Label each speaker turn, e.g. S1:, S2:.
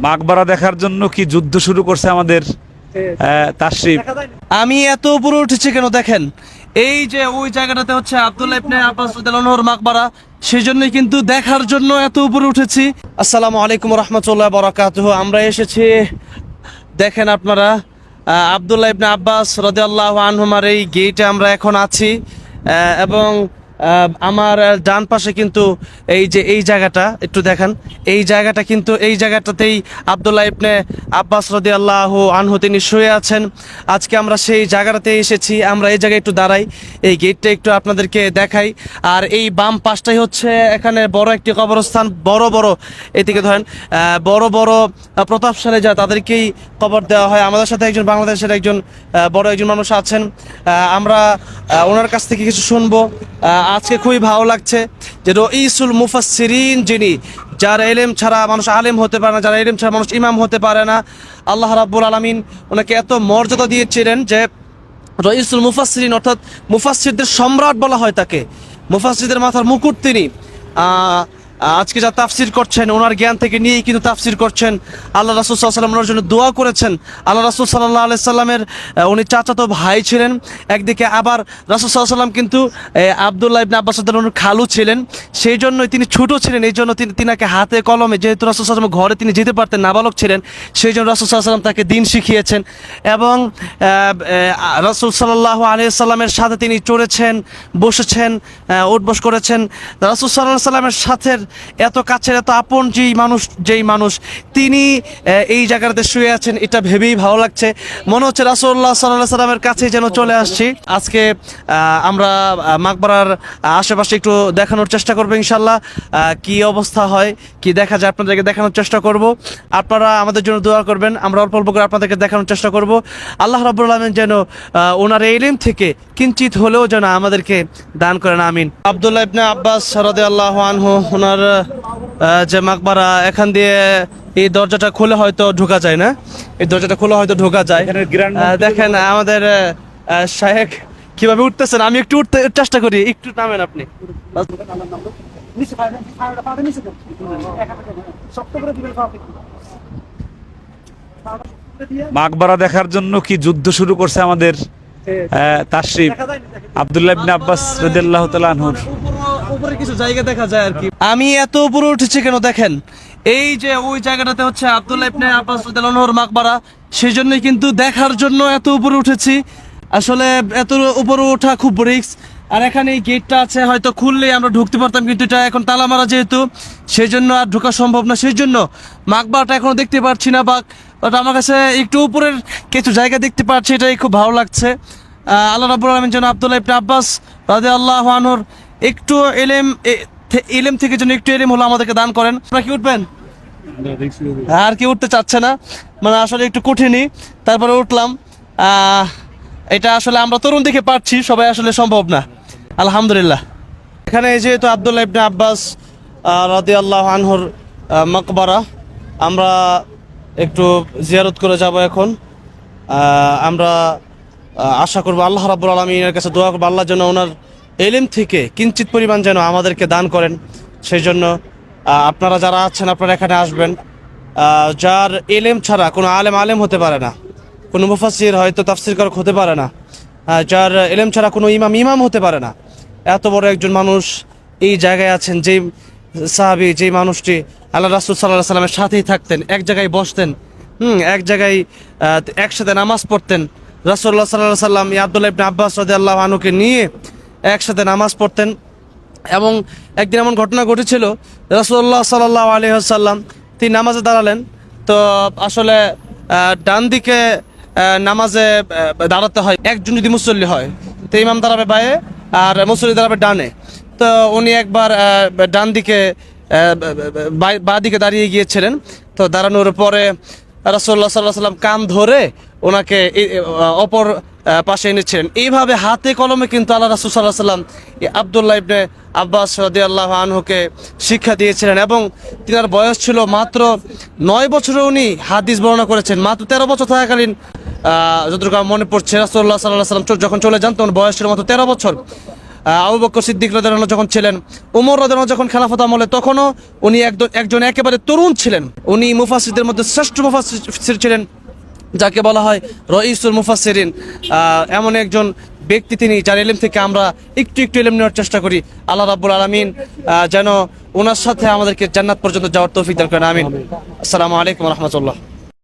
S1: মাকবারা দেখার জন্য কি যুদ্ধ শুরু করছে আমাদের তাশরিফ
S2: আমি এত উপরে উঠেছি কেন দেখেন? এই যে ওই জায়গাটাতে হচ্ছে আব্দুল্লাহ ইবনে আব্বাস রাদিয়াল্লাহুর মাকবারা সেই জন্যই কিন্তু দেখার জন্য এত উপরে উঠেছি। আসসালামু আলাইকুম রহমতুল্লাহ বরাকাতুহ। আমরা এসেছি দেখেন আপনারা আহ, আব্দুল্লাহ ইবনে আব্বাস রাদিয়াল্লাহু আনহুমার এই গেটে আমরা এখন আছি আহ, এবং আমার ডান পাশে কিন্তু এই যে এই জায়গাটা, একটু দেখেন। এই জায়গাটা কিন্তু, এই জায়গাটাতেই আব্দুল্লাহ ইবনে আব্বাস রদি আল্লাহ আনহু তিনি শুয়ে আছেন। আজকে আমরা সেই জায়গাটাতে এসেছি, আমরা এই জায়গায় একটু দাঁড়াই। এই গেটটা একটু আপনাদেরকে দেখাই। আর এই বাম পাশটাই হচ্ছে এখানে বড় একটি কবরস্থান, বড় বড়, এদিকে ধরেন বড় বড় প্রতাপশালী যা তাদেরকেই কবর দেওয়া হয়। আমাদের সাথে একজন বাংলাদেশের একজন বড় একজন মানুষ আছেন। আমরা ওনার কাছ থেকে কিছু শুনব। আজকে খুবই ভালো লাগছে যে রইসুল মুফাসসিরিন যিনি, যার এলেম ছাড়া মানুষ আলেম হতে পারে না, যারা এলেম ছাড়া মানুষ ইমাম হতে পারে না। আল্লাহ রাব্বুল আলমিন ওনাকে এত মর্যাদা দিয়েছিলেন যে রইসুল মুফাসসিরিন অর্থাৎ মুফাসসিরদের সম্রাট বলা হয় তাকে। মুফাসসিরদের মাথার মুকুট তিনি। আজকে যা তাফসির করছেন, ওনার জ্ঞান থেকে নিয়েই কিন্তু তাফসির করছেন। আল্লাহ রাসুল সাল্লাম ওনার জন্য দোয়া করেছেন। আল্লাহ রাসুল সাল্লাহ আলাই সাল্লামের উনি চাচাতো ভাই ছিলেন। একদিকে আবার রাসুল সাল্লাম কিন্তু আবদুল্লাহ ইবনে আব্বাস ওনার খালু ছিলেন। সেই জন্যই তিনি ছোটো ছিলেন, এই জন্য তিনি, তিনাকে হাতে কলমে, যেহেতু রাসুল সাল্লাম ঘরে তিনি যেতে পারতেন, নাবালক ছিলেন, সেই জন্য রাসুল সাল্লাম তাকে দিন শিখিয়েছেন। এবং রাসুল সাল্লাহ আলিয়া সাল্লামের সাথে তিনি চড়েছেন, বসেছেন উঠবস করেছেন। রাসুল সাল্লাহ সাল্লামের সাথে এত কাছের, এত আপন যেই মানুষ যেই মানুষ, তিনি এই জায়গাটাতে শুয়ে আছেন, এটা ভেবেই ভালো লাগছে। মনে হচ্ছে রাসুল্লাহ সাল্লাহ সাল্লামের কাছে যেন চলে আসছি। আজকে আমরা মাকবরার আশেপাশে একটু দেখানোর চেষ্টা করব ইনশাল্লাহ কি অবস্থা হয়, কি দেখা যায়, আপনাদেরকে দেখানোর চেষ্টা করব। আপনারা আমাদের জন্য দোয়া করবেন, আমরা অল্প অল্প করে আপনাদেরকে দেখানোর চেষ্টা করব। আল্লাহ রাব্বুল আলমিন যেন ওনার এই ইলম থেকে কিঞ্চিত হলেও যেন আমাদেরকে দান করেন আমিন। আবদুল্লাহ ইবনে আব্বাস সরদে আল্লাহ আনহু ওনার যে মাকবারা এখান দিয়ে এই দরজাটা খুলে হয়তো ঢোকা যায় না? এই দরজাটা খুলে হয়তো ঢোকা যায়। দেখেন আমাদের শাহেক কীভাবে উঠতেছেন? আমি একটু উঠতে চেষ্টা করি একটু নামেন আপনি।
S1: মাকবারা দেখার জন্য কি যুদ্ধ শুরু করছে আমাদের তাশরিফ
S3: দেখা যায় না, দেখেন।
S1: আব্দুল্লাহ ইবনে আব্বাস রাদিয়াল্লাহু তাআলা আনহুর।
S2: উপরে- উপরে কিছু জায়গা দেখা যায় আর কি। আমি এত উপরে উঠেছি কেন দেখেন? এই যে ওই জায়গাটাতে হচ্ছে আব্দুল্লাহ ইবনে আব্বাস মাকবারা সেই জন্যই কিন্তু দেখার জন্য এত উপরে উঠেছি। আসলে এত উপরে ওঠা খুব রিস্ক। আর এখানে এই গেটটা আছে হয়তো খুললেই আমরা ঢুকতে পারতাম কিন্তু এটা এখন তালা মারা যেহেতু সেই জন্য আর ঢোকা সম্ভব না। সেই জন্য মাকবারটা এখনও দেখতে পারছি না বা বাট আমার কাছে একটু উপরের কিছু জায়গা দেখতে পাচ্ছি এটাই খুব ভালো লাগছে। আল্লাহ রাব্বুল আলামিন যেন আব্দুল্লাহ ইবনে আব্বাস রাদিয়াল্লাহু আনহুর একটু এলেম এলেম থেকে যেন একটু এলেম হলো আমাদেরকে দান করেন। আপনারা কি উঠবেন? আর কি উঠতে চাচ্ছে না। মানে আসলে একটু কঠিনই। তারপরে উঠলাম। এটা আসলে আমরা তরুণ দিকে পারছি, সবাই আসলে সম্ভব না। আলহামদুলিল্লাহ। এখানে যেহেতু আবদুল্লাহ ইবনে আব্বাস রাদি আল্লাহ আনহুর মকবরা, আমরা একটু জিয়ারত করে যাব এখন। আমরা আশা করব আল্লাহ রাব্বুল আলমিনের কাছে দোয়া করব, আল্লাহ যেন ওনার এলিম থেকে কিঞ্চিত পরিমাণ যেন আমাদেরকে দান করেন। সেই জন্য আপনারা যারা আছেন, আপনারা এখানে আসবেন। যার এলেম ছাড়া কোনো আলেম আলেম হতে পারে না। কোনো মুফাসির হয়তো তাফসির কারক হতে পারে না। যার এলেম ছাড়া কোনো ইমাম ইমাম হতে পারে না। এত বড় একজন মানুষ এই জায়গায় আছেন, যেই সাহাবি, যেই মানুষটি আল্লাহ রাসুল সাল্লাহ সাল্লামের সাথেই থাকতেন, এক জায়গায় বসতেন, হুম, এক জায়গায় একসাথে নামাজ পড়তেন। রাসুল্লাহ সাল্লাহ সাল্লাম আবদুল্লাহ ইবনে আব্বাস রদি আল্লাহ আনুকে নিয়ে একসাথে নামাজ পড়তেন। এবং একদিন এমন ঘটনা ঘটেছিল রাসুল্লাহ সাল্লাহ আলহিহাসাল্লাম তিনি নামাজে দাঁড়ালেন। তো আসলে ডান দিকে নামাজে দাঁড়াতে হয়, একজন যদি মুসল্লি হয়, তো ইমাম দাঁড়াবে বায়ে আর মুসল্লি দাঁড়াবে ডানে। তো উনি একবার ডান দিকে বা দিকে দাঁড়িয়ে গিয়েছিলেন। তো দাঁড়ানোর পরে রাসুল্লাহ সাল্লাহ সাল্লাম কান ধরে ওনাকে অপর পাশে এনেছিলেন এইভাবে হাতে কলমে কিন্তু আল্লাহ রাসুল সাল্লাহ সাল্লাম এই আবদুল্লাহ ইবনে আব্বাস রদি আল্লাহ আনহুকে শিক্ষা দিয়েছিলেন এবং তিনার বয়স ছিল মাত্র নয় বছরে উনি হাদিস বর্ণনা করেছেন। মাত্র তেরো বছর থাকাকালীন যতটুকু মনে পড়ছে রাসুল্লাহ সাল্লাহ সাল্লাম যখন চলে যান, তখন বয়স ছিল মাত্র তেরো বছর। আবু বকর সিদ্দিক রাদিয়াল্লাহু যখন ছিলেন, উমর রাদিয়াল্লাহু যখন খেলাফত আমলে, তখনও উনি একজন একজন একেবারে তরুণ ছিলেন। উনি মুফাসসিরদের মধ্যে শ্রেষ্ঠ মুফাসসির ছিলেন। যাকে বলা হয় রইসুল মুফাসেরিন এমন একজন ব্যক্তি তিনি যার এলিম থেকে আমরা একটু একটু এলিম নেওয়ার চেষ্টা করি। আল্লাহ রাবুল আলমিন যেন ওনার সাথে আমাদেরকে জান্নাত পর্যন্ত যাওয়ার তৌফিক দরকার আমিন। আসসালামু আলাইকুম রহমতুল্লাহ।